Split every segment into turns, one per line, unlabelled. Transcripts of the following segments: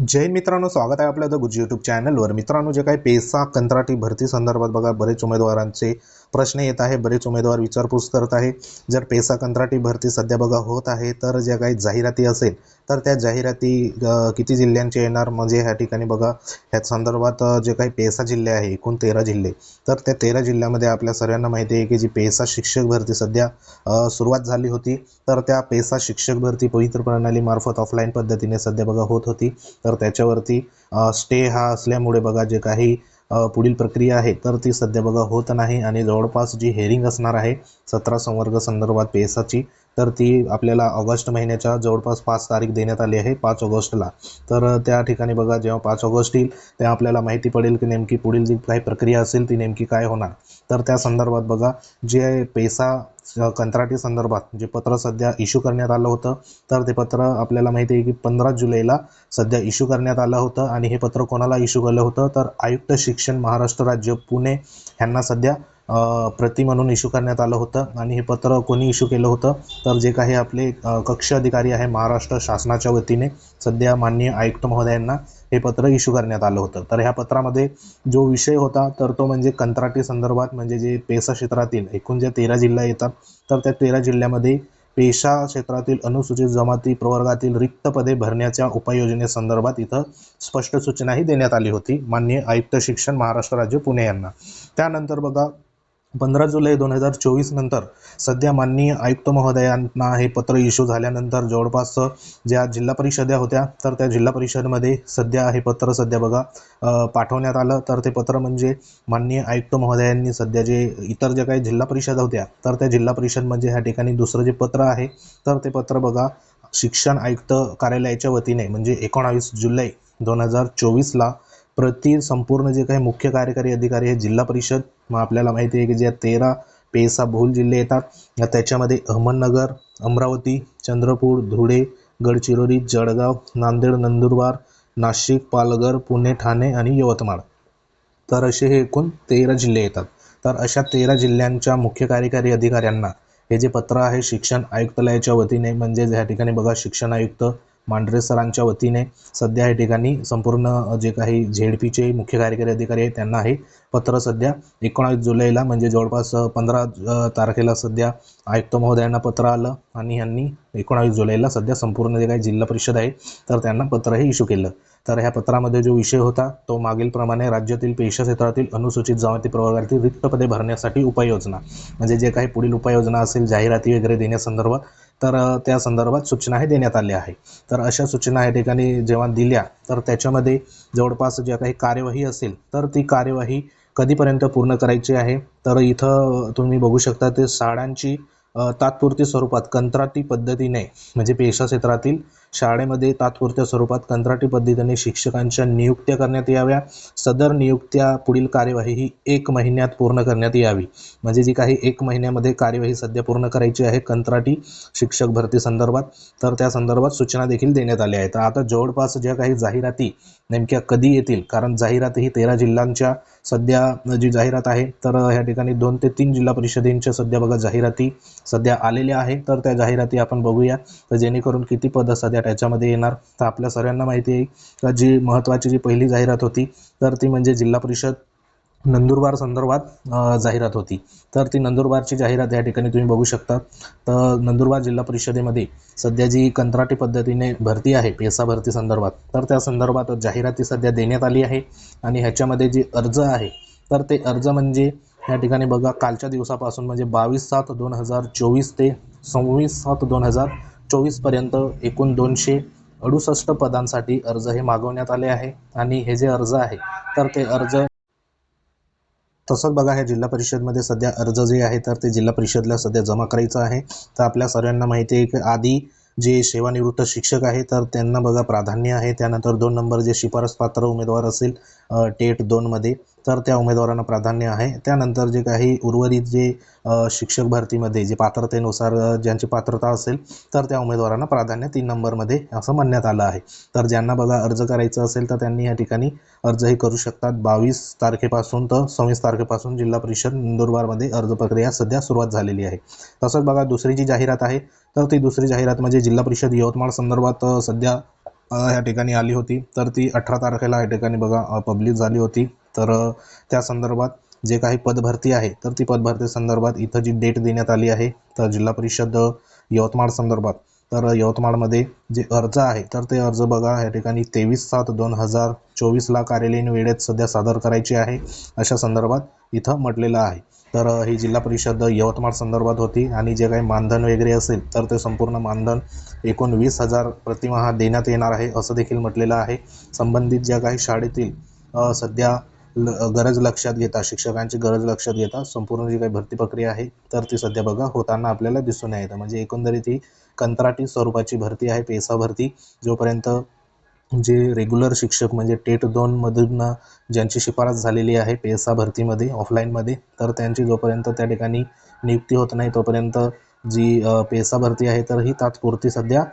जय मित्रांनो स्वागत आहे आपल्या द गुज यूट्यूब चॅनलवर मित्रांनो जे काही पेसा कंत्राटी भरती संदर्भात बघा बरेच उमेदवारांचे प्रश्न येत आहे बरेच उमेदवार विचारपूस करत आहे. जर पेसा कंत्राटी भरती सध्या बघा होत आहे तर ज्या काही जाहिराती असेल तर त्या जाहिराती किती जिल्ह्यांचे येणार? म्हणजे ह्या ठिकाणी बघा ह्या संदर्भात जे काही पेसा जिल्हे आहे एकूण तेरा जिल्हे तर त्या तेरा जिल्ह्यामध्ये आपल्या सर्वांना माहिती आहे की जी पेसा शिक्षक भरती सध्या सुरुवात झाली होती तर त्या पेसा शिक्षक भरती पवित्र प्रणालीमार्फत ऑफलाईन पद्धतीने सध्या बघा होत होती. तर तर त्याच्यावरती स्टे हा असल्यामुळे बघा जे काही पुढील प्रक्रिया आहे तर ती सध्या बघा होत नाही. आणि जवळपास जी हेरिंग असणार आहे सतरा संवर्ग संदर्भात पेसाची तर ती आपल्याला ऑगस्ट महिन्याच्या जवळपास पाच तारीख देण्यात आली आहे पाच ऑगस्टला. तर त्या ठिकाणी बघा जेव्हा पाच ऑगस्ट येईल तेव्हा आपल्याला माहिती पडेल की नेमकी पुढील जी काही प्रक्रिया असेल ती नेमकी काय होणार. तर त्या संदर्भात बघा जे पैसा कंत्राटी संदर्भात जे पत्र सध्या इश्यू करण्यात आलं होतं तर ते पत्र आपल्याला माहिती आहे की पंधरा जुलैला सध्या इश्यू करण्यात आलं होतं आणि हे पत्र कोणाला इश्यू केलं होतं? तर आयुक्त शिक्षण महाराष्ट्र राज्य पुणे ह्यांना सध्या प्रति म्हणून इश्यू करण्यात आलं होतं. आणि हे पत्र कोणी इश्यू केलं होतं? तर जे काही आपले कक्ष अधिकारी आहे महाराष्ट्र शासनाच्या वतीने सध्या माननीय आयुक्त महोदयांना हे पत्र इश्यू करण्यात आलं होतं. तर ह्या पत्रामध्ये जो विषय होता तर तो म्हणजे कंत्राटी संदर्भात म्हणजे जे पेसा क्षेत्रातील एकूण जे तेरा जिल्हा येतात तर त्या तेरा जिल्ह्यामध्ये पेशा क्षेत्रातील अनुसूचित जमाती प्रवर्गातील रिक्त पदे भरण्याच्या उपाययोजनेसंदर्भात इथं स्पष्ट सूचनाही देण्यात आली होती माननीय आयुक्त शिक्षण महाराष्ट्र राज्य पुणे यांना. त्यानंतर बघा पंधरा जुलै दोन हजार चोवीस नंतर सध्या माननीय आयुक्त महोदयांना हे पत्र इश्यू झाल्यानंतर जवळपास ज्या जिल्हा परिषदा होत्या तर त्या जिल्हा परिषदमध्ये सध्या हे पत्र सध्या बघा पाठवण्यात आलं. तर ते पत्र म्हणजे माननीय आयुक्त महोदयांनी सध्या जे इतर ज्या काही जिल्हा परिषदा होत्या तर त्या जिल्हा परिषद म्हणजे ह्या ठिकाणी दुसरं जे पत्र आहे तर ते पत्र बघा शिक्षण आयुक्त कार्यालयाच्या वतीने म्हणजे एकोणावीस जुलै दोन हजार चोवीसला प्रति संपूर्ण जे काही मुख्य कार्यकारी अधिकारी आहे जिल्हा परिषद मग आपल्याला माहिती आहे की ज्या तेरा पेसा भूल जिल्हे येतात त्याच्यामध्ये अहमदनगर अमरावती चंद्रपूर धुळे गडचिरोली जळगाव नांदेड नंदुरबार नाशिक पालघर पुणे ठाणे आणि यवतमाळ. तर असे हे एकूण तेरा जिल्हे येतात. तर अशा तेरा जिल्ह्यांच्या मुख्य कार्यकारी अधिकाऱ्यांना हे जे पत्र आहे शिक्षण आयुक्तालयाच्या वतीने म्हणजेच ह्या ठिकाणी बघा शिक्षण आयुक्त मांढरे सरांच्या वतीने सध्या या ठिकाणी संपूर्ण जे काही झेडपीचे मुख्य कार्यकारी अधिकारी आहेत त्यांना हे पत्र सध्या एकोणावीस जुलैला म्हणजे जवळपास पंधरा तारखेला सध्या आयुक्त महोदयांना पत्र आलं आणि यांनी एकोणावीस जुलैला सध्या संपूर्ण जे काही जिल्हा परिषद आहे तर त्यांना पत्र हे इश्यू केलं. तर ह्या पत्रामध्ये जो विषय होता तो मागीलप्रमाणे राज्यातील पेशा क्षेत्रातील अनुसूचित जमाती प्रवर्गातील रिक्त पदे भरण्यासाठी उपाययोजना म्हणजे जे काही पुढील उपाययोजना असेल जाहिराती वगैरे देण्यासंदर्भात तर त्या संदर्भात सूचना हे देण्यात आल्या आहे. तर अशा सूचना या ठिकाणी जेव्हा दिल्या तर त्याच्यामध्ये जवळपास ज्या काही कार्यवाही असेल तर ती कार्यवाही कधीपर्यंत पूर्ण करायची आहे? तर इथं तुम्ही बघू शकता ते साड्यांची तात्पुरती स्वरूपात कंत्राटी पद्धतीने म्हणजे पेशा क्षेत्रातील शाळेमध्ये तात्पुरत्या स्वरूपात कंत्राटी पद्धतीने शिक्षकांच्या नियुक्त्या करण्यात याव्या. सदर नियुक्त्या पुढील कार्यवाही ही एक महिन्यात पूर्ण करण्यात यावी. म्हणजे जी काही एक महिन्यामध्ये कार्यवाही सध्या पूर्ण करायची आहे कंत्राटी शिक्षक भरती संदर्भात तर त्या संदर्भात सूचना देखील देण्यात आल्या आहेत. तर आता जवळपास ज्या काही जाहिराती नेमक्या कधी येतील कारण जाहिरात ही तेरा जिल्ह्यांच्या सध्या जी जाहिरात आहे तर ह्या ठिकाणी दोन ते तीन जिल्हा परिषदेंच्या सध्या बघा जाहिराती सध्या आलेल्या आहेत. तर त्या जाहिराती आपण बघूया. तर जेणेकरून किती पदं सध्या त्याच्यामध्ये येणार. तर आपल्या सर्वांना माहिती आहे का जी महत्त्वाची जी पहिली जाहिरात होती तर ती म्हणजे जिल्हा परिषद नंदुरबार संदर्भात जाहिरात होती. तर ती नंदुरबारची जाहिरात या ठिकाणी तुम्ही बघू शकता. तर नंदुरबार जिल्हा परिषदेमध्ये सध्या जी कंत्राटी पद्धतीने भरती आहे पेसा भरती संदर्भात तर त्या संदर्भात जाहिराती सध्या देण्यात आली आहे. आणि ह्याच्यामध्ये जे अर्ज आहे तर ते अर्ज म्हणजे या ठिकाणी बघा कालच्या दिवसापासून म्हणजे बावीस सात दोन हजार चोवीस ते सव्वीस सात दोन हजार चोवीसपर्यंत एकूण दोनशे अडुसष्ट पदांसाठी अर्ज हे मागवण्यात आले आहे. आणि हे जे अर्ज आहे तर ते अर्ज तसंच बघा हे जिल्हा परिषदमध्ये सध्या अर्ज जे आहे तर ते जिल्हा परिषदला सध्या जमा करायचं आहे. तर आपल्या सर्वांना माहिती आहे की आधी जे सेवानिवृत्त शिक्षक आहे तर त्यांना बघा प्राधान्य आहे. त्यानंतर दोन नंबर जे शिफारस पात्र उमेदवार असेल टेट दोनमध्ये तर त्या उमेदवारांना प्राधान्य आहे. त्यानंतर जे काही उर्वरित जे शिक्षक भरतीमध्ये जे पात्रतेनुसार ज्यांची पात्रता असेल तर त्या उमेदवारांना प्राधान्य तीन नंबरमध्ये असं म्हणण्यात आलं आहे. तर ज्यांना बघा अर्ज करायचं असेल तर त्यांनी या ठिकाणी अर्जही करू शकतात. बावीस तारखेपासून तर सव्वीस तारखेपासून जिल्हा परिषद नंदुरबारमध्ये अर्ज प्रक्रिया सध्या सुरुवात झालेली आहे. तसंच बघा दुसरी जी जाहिरात आहे तर ती दुसरी जाहिरात म्हणजे जिल्हा परिषद यवतमाळ संदर्भात सध्या या ठिकाणी आली होती. तर ती अठरा तारखेला या ठिकाणी बघा पब्लिक झाली होती. तर त्या संदर्भात जे काही पदभरती आहे तर ती पदभरती संदर्भात इथं जी डेट देण्यात आली आहे तर जिल्हा परिषद यवतमाळ संदर्भात. तर यवतमाळमध्ये जे अर्ज आहे तर ते अर्ज बघा या ठिकाणी तेवीस सात दोन हजार चोवीसला कार्यालयीन वेळेत सध्या सादर करायची आहे अशा संदर्भात इथं म्हटलेलं आहे. तर ही जिल्हा परिषद यवतमाळ संदर्भात होती आणि जे काही मानधन वगैरे असेल तर ते संपूर्ण मानधन एकूण वीस हजार प्रतिमाह देण्यात येणार आहे असं देखील म्हटलेलं आहे. संबंधित ज्या काही शाळेतील सध्या गरज लक्षात घेता शिक्षकांची गरज लक्षात घेता संपूर्ण जी काही भरती प्रक्रिया आहे तर ती सध्या बघा होताना आपल्याला दिसून येतं. म्हणजे एकंदरीत ही कंत्राटी स्वरूपाची भरती आहे पेसा भरती जोपर्यंत जे रेग्युलर शिक्षक म्हणजे टेट दोनमधून ज्यांची शिफारस झालेली आहे पी एस भरतीमध्ये ऑफलाईनमध्ये तर त्यांची जोपर्यंत त्या ठिकाणी नियुक्ती होत नाही तोपर्यंत जी पी एस भरती आहे तर ही तात्पुरती सध्या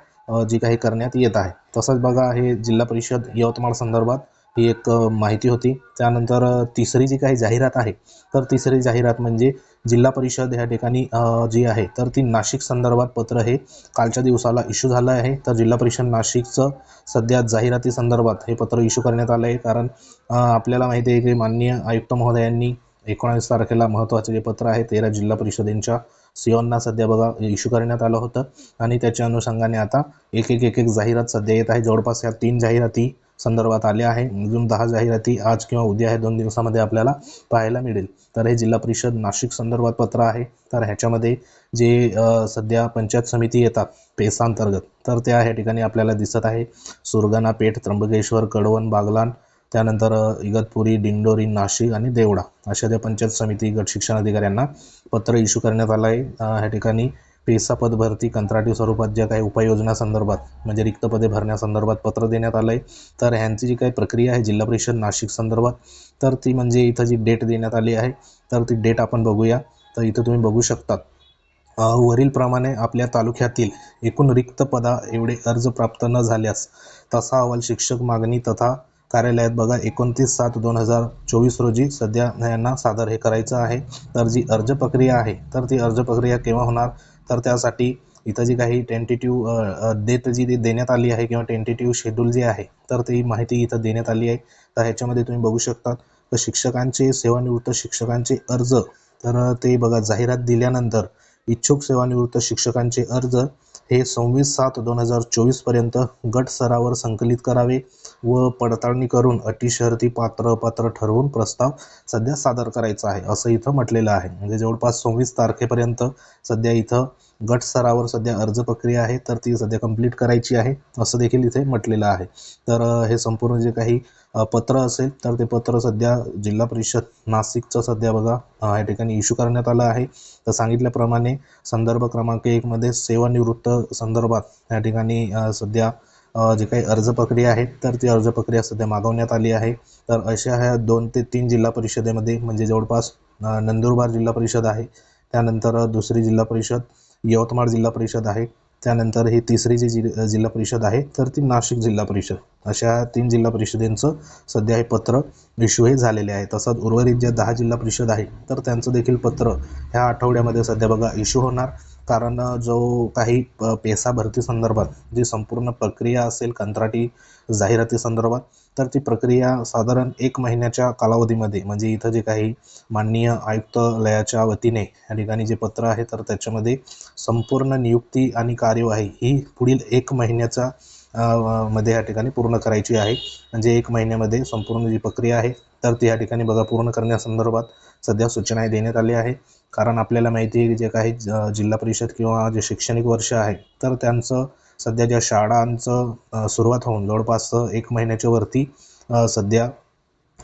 जी काही करण्यात येत आहे. तसंच बघा हे जिल्हा परिषद यवतमाळ संदर्भात ही एक माहिती होती. त्यानंतर तिसरी जी काही जाहिरात आहे तर तिसरी जाहिरात म्हणजे जिल्हा परिषद ह्या ठिकाणी जी आहे तर ती नाशिक संदर्भात पत्र हे कालच्या दिवसाला इश्यू झालं आहे. तर जिल्हा परिषद नाशिकचं सध्या जाहिराती संदर्भात हे पत्र इश्यू करण्यात आलं आहे. कारण आपल्याला माहिती आहे की माननीय आयुक्त महोदयांनी एकोणावीस तारखेला महत्त्वाचे जे पत्र आहे तेरा जिल्हा परिषदेंच्या सीओंना सध्या बघा इश्यू करण्यात आलं होतं. आणि त्याच्या अनुषंगाने आता एक एक एक एक जाहिरात सध्या येत आहे. जवळपास ह्या तीन जाहिराती संदर्भात आले आहे. अजून दहा जाहिराती आज किंवा उद्या हे दोन दिवसामध्ये आपल्याला पाहायला मिळेल. तर हे जिल्हा परिषद नाशिक संदर्भात पत्र आहे. तर ह्याच्यामध्ये जे सध्या पंचायत समिती येतात पेसांतर्गत तर त्या ह्या ठिकाणी आपल्याला दिसत आहे. सुरगाणा पेठ त्र्यंबकेश्वर कडवण बागलान त्यानंतर इगतपुरी डिंडोरी नाशिक आणि देवडा अशा त्या पंचायत समिती गट शिक्षण अधिकाऱ्यांना पत्र इश्यू करण्यात आलं आहे ह्या ठिकाणी पेसा पदभरती कंत्राटी स्वरूपात ज्या काही उपाययोजना संदर्भात म्हणजे रिक्त पदे भरण्यासंदर्भात पत्र देण्यात आलं आहे तर ह्यांची जी काही प्रक्रिया आहे जिल्हा परिषद नाशिक संदर्भात तर ती म्हणजे इथं जी डेट देण्यात आली आहे तर ती डेट आपण बघूया. तर इथं तुम्ही बघू शकता वरीलप्रमाणे आपल्या तालुक्यातील एकूण रिक्त पदा एवढे अर्ज प्राप्त न झाल्यास तसा अहवाल शिक्षक मागणी तथा कार्यालयात बघा एकोणतीस सात दोन हजार चोवीस रोजी सध्या यांना सादर हे करायचं आहे. तर जी अर्ज प्रक्रिया आहे तर ती अर्ज प्रक्रिया केव्हा होणार? तर त्यासाठी इथं जी काही टेंटेटिव्ह डेट जी देण्यात आली आहे किंवा टेंटेटिव्ह शेड्यूल जे आहे तर ती माहिती इथं देण्यात आली आहे. तर ह्याच्यामध्ये तुम्ही बघू शकता तर शिक्षकांचे सेवानिवृत्त शिक्षकांचे अर्ज तर ते बघा जाहिरात दिल्यानंतर इच्छुक सेवानिवृत्त शिक्षकांचे अर्ज हे सव्वीस सात दोन हजार चोवीसपर्यंत गट स्तरावर संकलित करावे व पडताळणी करून अटी शर्ती पात्र पात्र ठरवून प्रस्ताव सध्या सादर करायचा आहे असं इथं म्हटलेलं आहे. म्हणजे जवळपास सव्वीस तारखेपर्यंत सध्या इथं गट स्तरावर सध्या अर्ज प्रक्रिया आहे तर ती सध्या कंप्लीट करायची आहे असं देखील इथे म्हटलेलं आहे. तर हे संपूर्ण जे काही पत्र असेल तर ते पत्र सध्या जिल्हा परिषद नाशिकचं सध्या बघा या ठिकाणी इश्यू करण्यात आलं आहे. तर सांगितल्याप्रमाणे संदर्भ क्रमांक एकमध्ये सेवानिवृत्त संदर्भात या ठिकाणी सध्या जे काही अर्ज प्रक्रिया आहे तर ती अर्ज प्रक्रिया सध्या मागवण्यात आली आहे. तर अशा ह्या दोन ते तीन जिल्हा परिषदेमध्ये म्हणजे जवळपास नंदुरबार जिल्हा परिषद आहे त्यानंतर दुसरी जिल्हा परिषद यवतमाळ जिल्हा परिषद आहे. त्यानंतर ही तिसरी जी जि जिल्हा परिषद आहे तर ती नाशिक जिल्हा परिषद. अशा तीन जिल्हा परिषदेंचं सध्या हे पत्र इश्यू हे झालेले आहे. तसंच उर्वरित ज्या दहा जिल्हा परिषद आहे तर त्यांचं देखील पत्र ह्या आठवड्यामध्ये सध्या बघा इश्यू होणार. कारण जो काही प- पेसा भरती संदर्भात जी संपूर्ण प्रक्रिया असेल कंत्राटी जाहिराती संदर्भात तर ती प्रक्रिया साधारण एक महिन्याच्या कालावधीमध्ये म्हणजे इथं जे काही माननीय आयुक्तालयाच्या वतीने या ठिकाणी जे पत्र आहे तर त्याच्यामध्ये संपूर्ण नियुक्ती आणि कार्यवाही ही पुढील एक महिन्याचा मध्ये या ठिकाणी पूर्ण करायची आहे. म्हणजे एक महिन्यामध्ये संपूर्ण जी प्रक्रिया आहे तर ती या ठिकाणी बघा पूर्ण करण्यासंदर्भात सध्या सूचना देण्यात आली आहे. कारण आपल्याला माहिती आहे की जे काही ज- जिल्हा परिषद किंवा जे शैक्षणिक वर्ष आहे तर त्यांचं सध्या ज्या शाळांचं सुरुवात होऊन जवळपास एक महिन्याच्या वरती सध्या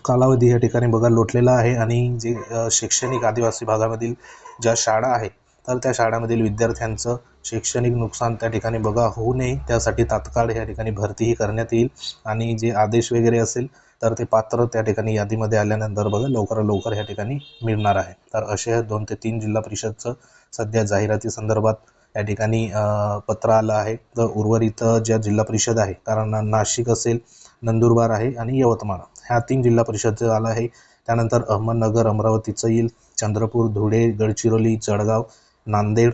कालावधी या ठिकाणी बघा लोटलेला आहे आणि जे शैक्षणिक आदिवासी भागामधील ज्या शाळा आहेत तर त्या शाळांमधील विद्यार्थ्यांचं शैक्षणिक नुकसान त्या ठिकाणी बघा होऊ नये. त्यासाठी तात्काळ या ठिकाणी भरतीही करण्यात येईल आणि जे आदेश वगैरे असेल तर ते पात्र त्या ठिकाणी यादीमध्ये आल्यानंतर बघा लवकरात लवकर या ठिकाणी मिळणार आहे. तर असे दोन ते तीन जिल्हा परिषदचं सध्या जाहिराती संदर्भात या ठिकाणी पत्र आलं आहे. तर उर्वरित ज्या जिल्हा परिषद आहे कारण नाशिक असेल नंदुरबार आहे आणि यवतमाळ. ह्या तीन जिल्हा परिषद आलं आहे. त्यानंतर अहमदनगर अमरावतीचं येईल चंद्रपूर धुळे गडचिरोली जळगाव नांदेड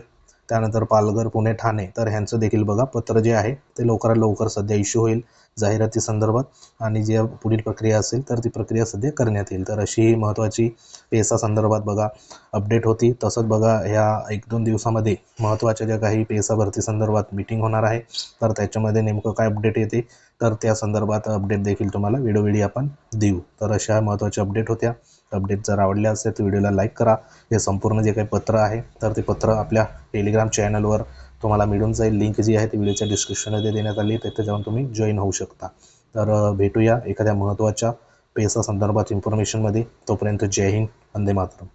त्यानंतर पालघर पुणे ठाणे. तर ह्यांचं देखील बघा पत्र जे आहे ते लवकरात लवकर सध्या इश्यू होईल. जाहिराती संदर्भात. आणि जे पुढील प्रक्रिया असेल तर ती प्रक्रिया सध्या करण्यात येईल. तर अशी ही महत्त्वाची पेसा संदर्भात बघा अपडेट होती. तसंच बघा ह्या एक दोन दिवसामध्ये महत्त्वाच्या ज्या काही पेसा भरती संदर्भात मीटिंग होणार आहे तर त्याच्यामध्ये नेमकं काय अपडेट येते तर त्या संदर्भात अपडेट देखील तुम्हाला वेळोवेळी आपण देऊ. तर अशा महत्त्वाच्या अपडेट होत्या. अपडेट जर आवडले असेल तर व्हिडिओला लाईक करा. हे संपूर्ण जे काही पत्र आहे तर ते पत्र आपल्या टेलिग्राम चॅनलवर तुम्हाला मिळून जाईल. लिंक जी आहे ती व्हिडिओच्या डिस्क्रिप्शनमध्ये देण्यात आली. तिथे जाऊन तुम्ही जॉईन होऊ शकता. तर भेटूया एखाद्या महत्त्वाच्या पेसा संदर्भात इन्फॉर्मेशनमध्ये तोपर्यंत जय हिंद. वंदे मातरम.